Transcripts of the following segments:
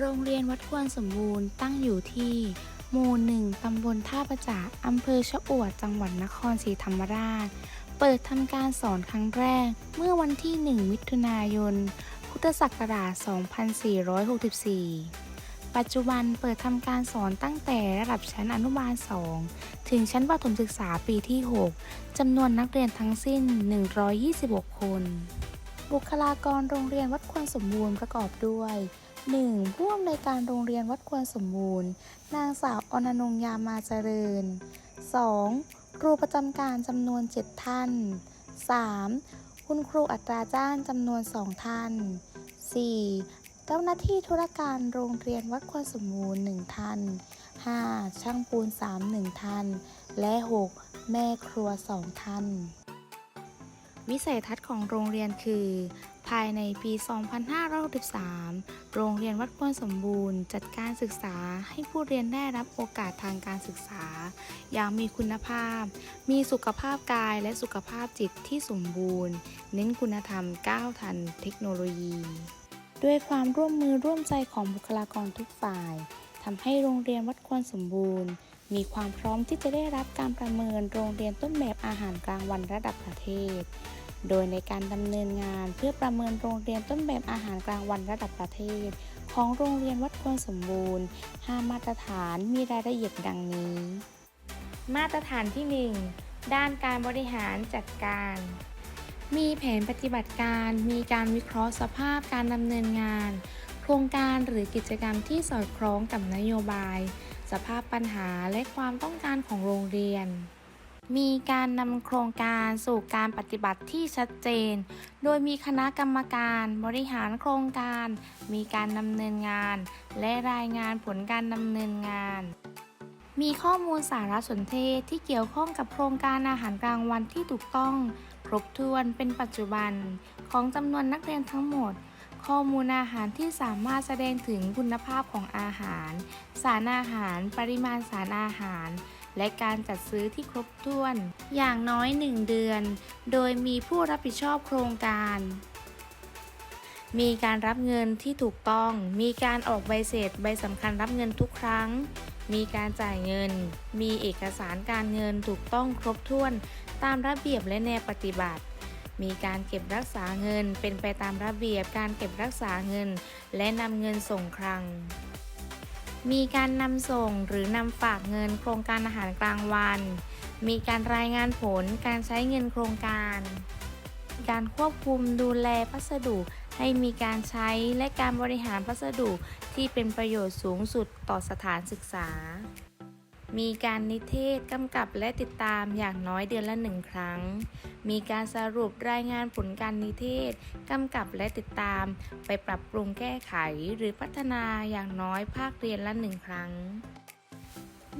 โรงเรียนวัดควรสมบูรณ์ตั้งอยู่ที่ หมู่หนึ่งตำบลท่าประจักษ์อำเภอชะอวด จังหวัดนครศรีธรรมราช เปิดทำการสอนครั้งแรก เมื่อวันที่ 1 มิถุนายน พุทธศักราช 2464 ปัจจุบันเปิดทำการสอนตั้งแต่ระดับชั้นอนุบาล 2 ถึงชั้นประถมศึกษาปีที่ 6 จำนวนนักเรียนทั้งสิ้น 126 คน บุคลากรโรงเรียนวัดควรสมบูรณ์ประกอบด้วย 1. ผู้อำนวยการโรงเรียนวัดควรสมบูรณ์ นางสาวอนนงยามาเจริญ 2. ครูประจำการจำนวน 7 ท่าน 3. คุณครูอัตราจ้างจำนวน 2 ท่าน 4. เจ้าหน้าที่ธุรการโรงเรียนวัดควรสมบูรณ์ 1 ท่าน 5. ช่างปูน 3 1 ท่าน และ 6. แม่ครัว 2 ท่าน วิสัยทัศน์ของโรงเรียนคือ ภายในปี 2563 โรงเรียนวัดควรสมบูรณ์ จัดการศึกษาให้ผู้เรียนได้รับโอกาสทางการศึกษา อย่างมีคุณภาพ มีสุขภาพกายและสุขภาพจิตที่สมบูรณ์ เน้นคุณธรรมก้าวทันเทคโนโลยี ด้วยความร่วมมือร่วมใจของบุคลากรทุกฝ่ายทำให้โรงเรียนวัดควรสมบูรณ์ มีความพร้อมที่จะได้รับการประเมินโรงเรียนต้นแบบอาหารกลางวันระดับประเทศ โดยในการดำเนินงานเพื่อประเมินโรงเรียนต้นแบบอาหารกลางวันระดับประเทศ ของโรงเรียนวัดควรสมบูรณ์ 5 มาตรฐานมีรายละเอียดดังนี้ มาตรฐานที่ 1 ด้านการบริหารจัดการ มีแผนปฏิบัติการ มีการวิเคราะห์สภาพการดำเนินงาน โครงการหรือกิจกรรมที่สอดคล้องกับนโยบาย สภาพปัญหาและความต้องการของโรงเรียน มีการนำโครงการสู่การปฏิบัติที่ชัดเจน โดยมีคณะกรรมการบริหารโครงการ มีการดำเนินงาน และรายงานผลการดำเนินงานมีข้อมูลสารสนเทศที่เกี่ยวข้องกับโครงการอาหารกลางวันที่ถูกต้อง ครบถ้วนเป็นปัจจุบันของจำนวนนักเรียนทั้งหมด ข้อมูลอาหารที่สามารถแสดงถึงคุณภาพของอาหาร สารอาหาร ปริมาณสารอาหาร และการจัดซื้อที่ครบถ้วน อย่างน้อย 1 เดือน โดยมีผู้รับผิดชอบโครงการ มีการรับเงินที่ถูกต้อง มีการออกใบเสร็จใบสำคัญรับเงินทุกครั้ง มีการจ่ายเงิน มีเอกสารการเงินถูกต้องครบถ้วน ตามระเบียบและแนวปฏิบัติ มีการเก็บรักษาเงินเป็นไปตามระเบียบการเก็บรักษาเงิน และนำเงินส่งคลัง มีการนำส่งหรือนำฝากเงินโครงการอาหารกลางวัน มีการรายงานผลการใช้เงินโครงการ การควบคุมดูแลพัสดุให้มีการใช้และการบริหารพัสดุที่เป็นประโยชน์สูงสุดต่อสถานศึกษา มีการนิเทศกำกับและติดตามอย่างน้อยเดือนละหนึ่งครั้ง มีการสรุปรายงานผลการนิเทศกำกับและติดตาม ไปปรับปรุงแก้ไขหรือพัฒนาอย่างน้อยภาคเรียนละหนึ่งครั้ง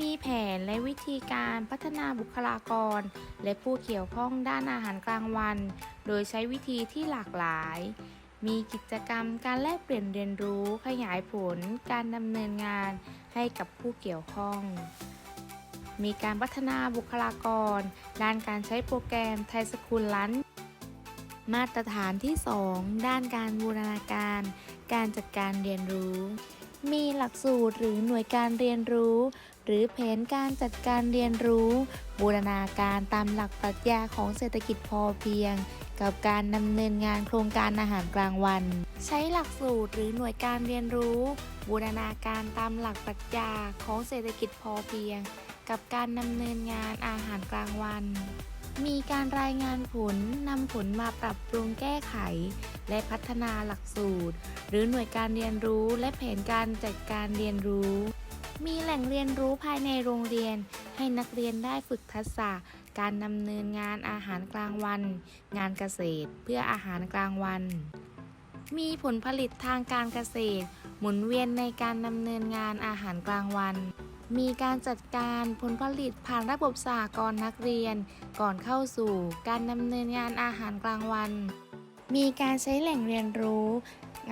มีแผนและวิธีการพัฒนาบุคลากร และผู้เกี่ยวข้องด้านอาหารกลางวัน โดยใช้วิธีที่หลากหลาย มีกิจกรรมการแลกเปลี่ยนเรียนรู้ขยายผล การดำเนินงานให้กับผู้เกี่ยวข้อง มีการพัฒนาบุคลากร ด้านการใช้โปรแกรมไทยสคูลลันมาตรฐานที่ 2 ด้านการบูรณาการ การจัดการเรียนรู้ มีหลักสูตรหรือหน่วยการเรียนรู้ หรือแผนการจัดการเรียนรู้ บูรณาการตามหลักปรัชญาของเศรษฐกิจพอเพียง กับการดำเนินงานโครงการอาหารกลางวัน ใช้หลักสูตรหรือหน่วยการเรียนรู้ บูรณาการตามหลักปรัชญาของเศรษฐกิจพอเพียง กับการดำเนินงานอาหารกลางวัน มีการรายงานผลนำผลมาปรับปรุงแก้ไข และพัฒนาหลักสูตร หรือหน่วยการเรียนรู้และแผนการจัดการเรียนรู้ มีแหล่งเรียนรู้ภายในโรงเรียน ให้นักเรียนได้ฝึกทักษะ การดำเนินงานอาหารกลางวัน งานเกษตรเพื่ออาหารกลางวัน มีผลผลิตทางการเกษตร หมุนเวียนในการดำเนินงานอาหารกลางวัน มีการจัดการผลผลิตผ่านระบบสหกรณ์นักเรียน ก่อนเข้าสู่การดำเนินงานอาหารกลางวัน มีการใช้แหล่งเรียนรู้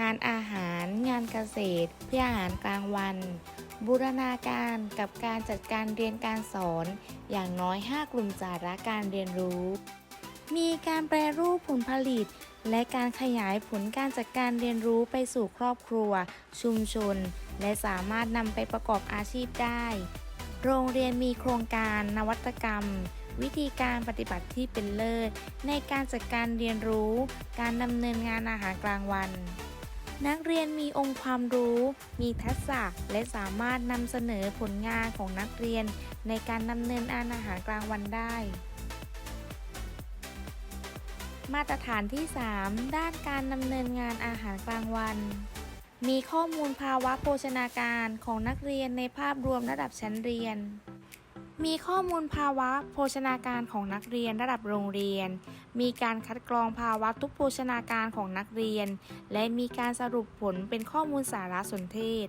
งานอาหาร งานเกษตร เพื่ออาหารกลางวัน บูรณาการกับการจัดการเรียนการสอน อย่างน้อย 5 กลุ่มสาระการเรียนรู้ มีการแปรรูปผลผลิต และการขยายผลการจัดการเรียนรู้ไปสู่ครอบครัว ชุมชน และสามารถนำไปประกอบอาชีพได้ โรงเรียนมีโครงการนวัตกรรม วิธีการปฏิบัติที่เป็นเลิศในการจัดการเรียนรู้ การดำเนินงานอาหารกลางวัน นักเรียนมีองค์ความรู้ มีทักษะ และสามารถนำเสนอผลงานของนักเรียน ในการดำเนินอาหารกลางวันได้ มาตรฐานที่ 3 ด้านการดำเนินงานอาหารกลางวัน มีข้อมูลภาวะโภชนาการของนักเรียนในภาพรวมระดับชั้นเรียน มีข้อมูลภาวะโภชนาการของนักเรียนระดับโรงเรียน มีการคัดกรองภาวะทุกโภชนาการของนักเรียน และมีการสรุปผลเป็นข้อมูลสารสนเทศ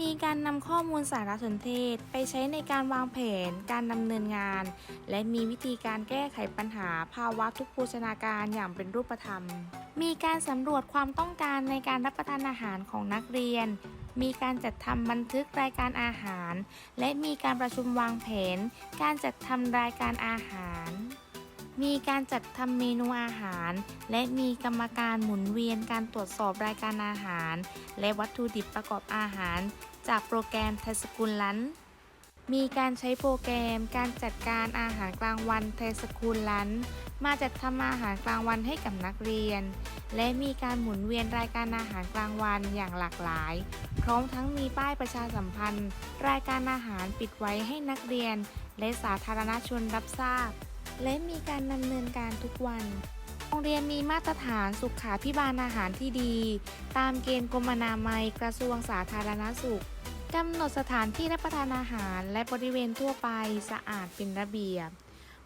มีการนำข้อมูลสารสนเทศไปใช้ในการวางแผน การดำเนินงาน และมีวิธีการแก้ไขปัญหาภาวะทุกโภชนาการอย่างเป็นรูปธรรม มีการสำรวจความต้องการในการรับประทานอาหารของนักเรียน มีการจัดทำบันทึกรายการอาหาร และมีการประชุมวางแผน การจัดทำรายการอาหาร มีการจัดทำเมนูอาหาร และมีกรรมการหมุนเวียนการตรวจสอบรายการอาหาร และวัตถุดิบประกอบอาหาร จากโปรแกรมไทยสกุลลันมีการใช้โปรแกรม การจัดการอาหารกลางวันไทยสกุลลันมาจัดทำอาหารกลางวันให้กับนักเรียน และมีการหมุนเวียนรายการอาหารกลางวันอย่างหลากหลาย พร้อมทั้งมีป้ายประชาสัมพันธ์ รายการอาหารปิดไว้ให้นักเรียน และสาธารณชนรับทราบ และมีการดำเนินการทุกวันโรงเรียนมีมาตรฐานสุขาพิบาลอาหารที่ดี ตามเกณฑ์กรมอนามัยกระทรวงสาธารณสุขกำหนดสถานที่รับประทานอาหารและบริเวณทั่วไปสะอาดเป็นระเบียบ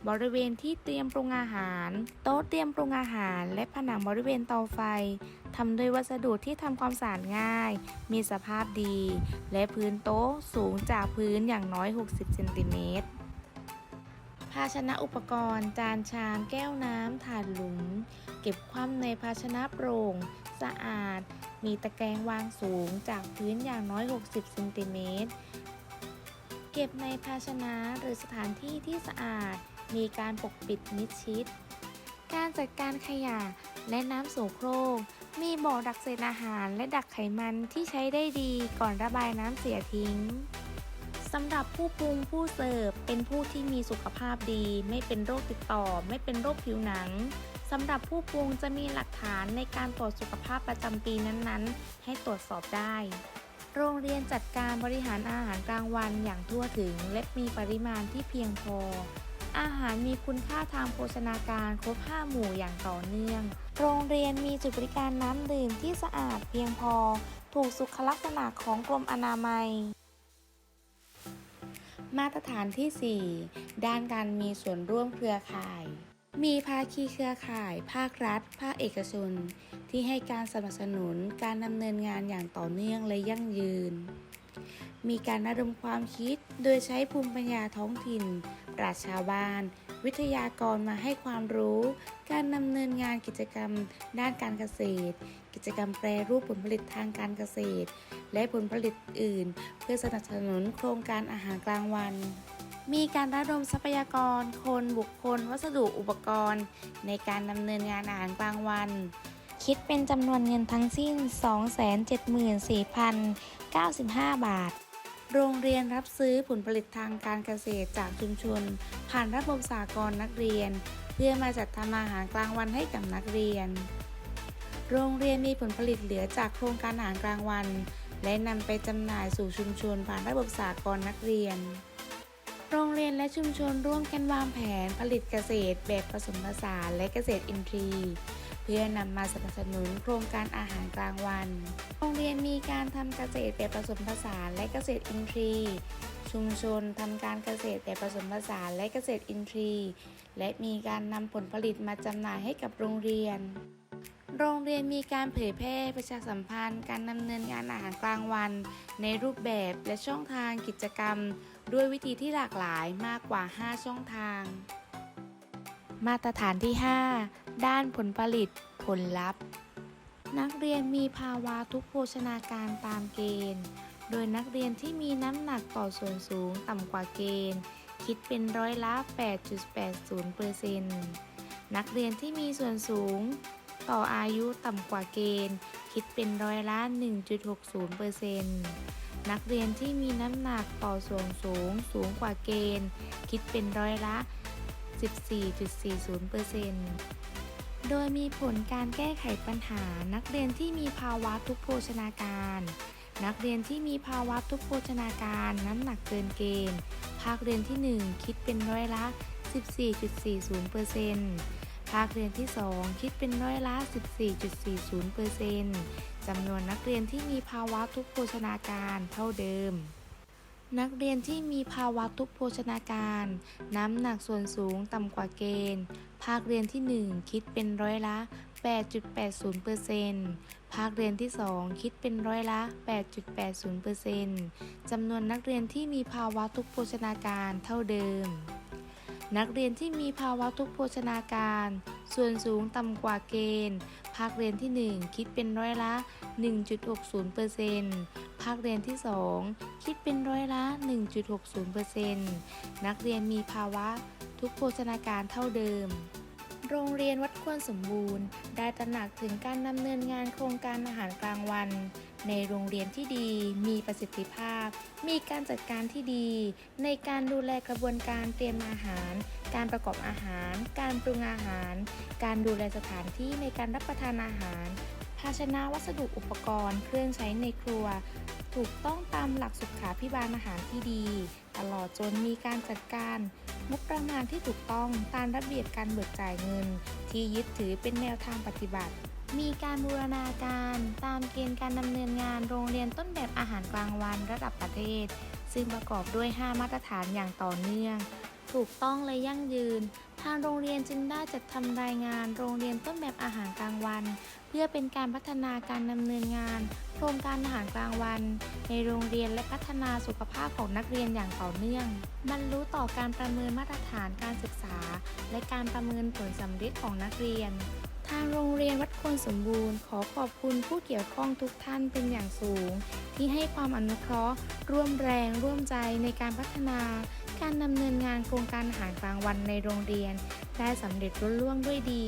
บริเวณที่เตรียมปรุงอาหาร โต๊ะเตรียมปรุงอาหาร และผนังบริเวณเตาไฟทำด้วยวัสดุที่ทำความสะอาดง่าย มีสภาพดี และพื้นโต๊ะสูงจากพื้นอย่างน้อย 60เซนติเมตรภาชนะอุปกรณ์ จานชาม แก้วน้ำถาดหลุม เก็บคว่ำในภาชนะโปร่ง สะอาด มีตะแกรงวางสูงจากพื้นอย่างน้อย 60เซนติเมตรเก็บในภาชนะหรือสถานที่ที่สะอาด มีการปกปิดมิดชิด การจัดการขยะและน้ำโสโครก มีบ่อดักเศษอาหารและดักไขมันที่ใช้ได้ดีก่อนระบายน้ำเสียทิ้งสำหรับผู้ปรุงผู้เสิร์ฟเป็นผู้ที่มีสุขภาพดี ไม่เป็นโรคติดต่อ ไม่เป็นโรคผิวหนังสำหรับผู้ปรุงจะมีหลักฐานในการตรวจสุขภาพประจำปีนั้นๆ ให้ตรวจสอบได้ โรงเรียนจัดการบริหารอาหารกลางวันอย่างทั่วถึง และมีปริมาณที่เพียงพอ อาหารมีคุณค่าทางโภชนาการครบ 5 หมู่อย่างต่อเนื่อง โรงเรียนมีจุดบริการน้ำดื่มที่สะอาดเพียงพอ ถูกสุขลักษณะของกรมอนามัย มาตรฐานที่ 4 ด้านการมีส่วนร่วมเครือข่าย มีภาคีเครือข่าย ภาครัฐ ภาคเอกชน ที่ให้การสนับสนุนการดำเนินงานอย่างต่อเนื่องและยั่งยืน มีการระดมความคิดโดยใช้ภูมิปัญญาท้องถิ่น ปราชญ์ชาวบ้าน วิทยากรมาให้ความรู้ การดำเนินงานกิจกรรมด้านการเกษตร กิจกรรมแปรรูปผลผลิตทางการเกษตร และผลผลิตอื่น เพื่อสนับสนุนโครงการอาหารกลางวัน มีการระดมทรัพยากร คนบุคคล วัสดุอุปกรณ์ ในการดำเนินงานอาหารกลางวันคิดเป็นจำนวนเงินทั้งสิ้น 274,095 บาท โรงเรียนรับซื้อผลผลิตทางการเกษตรจากชุมชน ผ่านระบบสากลนักเรียน เพื่อมาจัดทำอาหารกลางวันให้กับนักเรียน โรงเรียนมีผลผลิตเหลือจากโครงการอาหารกลางวัน และนำไปจำหน่ายสู่ชุมชน ผ่านระบบสากลนักเรียน โรงเรียนและชุมชนร่วมกันวางแผนผลิตเกษตร แบบผสมผสานและเกษตรอินทรีย์ เพื่อนำมาสนับสนุนโครงการอาหารกลางวัน โรงเรียนมีการทำเกษตรแบบผสมผสานและเกษตรอินทรีย์ ชุมชนทำการเกษตรแบบผสมผสานและเกษตรอินทรีย์ และมีการนำผลผลิตมาจำหน่ายให้กับโรงเรียน โรงเรียนมีการเผยแพร่ประชาสัมพันธ์ การดำเนินงานอาหารกลางวัน ในรูปแบบและช่องทางกิจกรรม ด้วยวิธีที่หลากหลายมากกว่า 5 ช่องทาง มาตรฐานที่ 5 ด้านผลผลิต ผลลัพธ์ นักเรียนมีภาวะทุกโภชนาการตามเกณฑ์ โดยนักเรียนที่มีน้ำหนักต่อส่วนสูงต่ำกว่าเกณฑ์ คิดเป็นร้อยละ 8.80%นักเรียนที่มีส่วนสูง ต่ออายุต่ำกว่าเกณฑ์ คิดเป็นร้อยละ 1.60%นักเรียนที่มีน้ำหนักต่อส่วนสูงสูงกว่าเกณฑ์ คิดเป็นร้อยละ 14.40%โดยมีผลการแก้ไขปัญหานักเรียนที่มีภาวะทุกโภชนาการ นักเรียนที่มีภาวะทุกโภชนาการน้ำหนักเกินเกณฑ์ ภาคเรียนที่ 1 คิดเป็นร้อยละ 14.40%ภาคเรียนที่ 2 คิดเป็นร้อยละ 14.40%จำนวนนักเรียนที่มีภาวะทุกโภชนาการเท่าเดิม นักเรียนที่มีภาวะทุกโภชนาการ น้ำหนักส่วนสูงต่ำกว่าเกณฑ์ ภาคเรียนที่ 1 คิดเป็นร้อยละ 8.80%ภาคเรียนที่ 2 คิดเป็นร้อยละ 8.80%จำนวนนักเรียนที่มีภาวะทุกโภชนาการเท่าเดิม นักเรียนที่มีภาวะทุกโภชนาการ ส่วนสูงต่ำกว่าเกณฑ์ ภาคเรียนที่ 1 คิดเป็นร้อยละ 1.60% ภาคเรียนที่ 2 คิดเป็นร้อยละ 1.60%นักเรียนมีภาวะทุกโภชนาการเท่าเดิม โรงเรียนวัดควรสมบูรณ์ ได้ตระหนักถึงการดำเนินงานโครงการอาหารกลางวัน ในโรงเรียนที่ดีมีประสิทธิภาพ มีการจัดการที่ดี ในการดูแลกระบวนการเตรียมอาหาร การประกอบอาหาร การปรุงอาหาร การดูแลสถานที่ในการรับประทานอาหาร ภาชนะวัสดุอุปกรณ์ เครื่องใช้ในครัว ถูกต้องตามหลักสุขาพิบาลอาหารที่ดี ตลอดจนมีการจัดการงบประมาณที่ถูกต้องตามระเบียบการเบิกจ่ายเงิน ที่ยึดถือเป็นแนวทางปฏิบัติ มีการบูรณาการตามเกณฑ์การดำเนินงานโรงเรียนต้นแบบอาหารกลางวันระดับประเทศ ซึ่งประกอบด้วย 5 มาตรฐานอย่างต่อเนื่อง ถูกต้องและยั่งยืน ทางโรงเรียนจึงได้จัดทำรายงานโรงเรียนต้นแบบอาหารกลางวัน เพื่อเป็นการพัฒนาการดำเนินงาน โครงการอาหารกลางวัน ในโรงเรียนและพัฒนาสุขภาพของนักเรียนอย่างต่อเนื่องบรรลุต่อการประเมินมาตรฐานการศึกษา และการประเมินผลสำเร็จของนักเรียนทางโรงเรียนวัดควรสมบูรณ์ขอขอบคุณผู้เกี่ยวข้องทุกท่านเป็นอย่างสูง ที่ให้ความอนุเคราะห์ ร่วมแรงร่วมใจในการพัฒนา การดำเนินงานโครงการอาหารกลางวันในโรงเรียน ได้สำเร็จรุ่ล่วงด้วยดี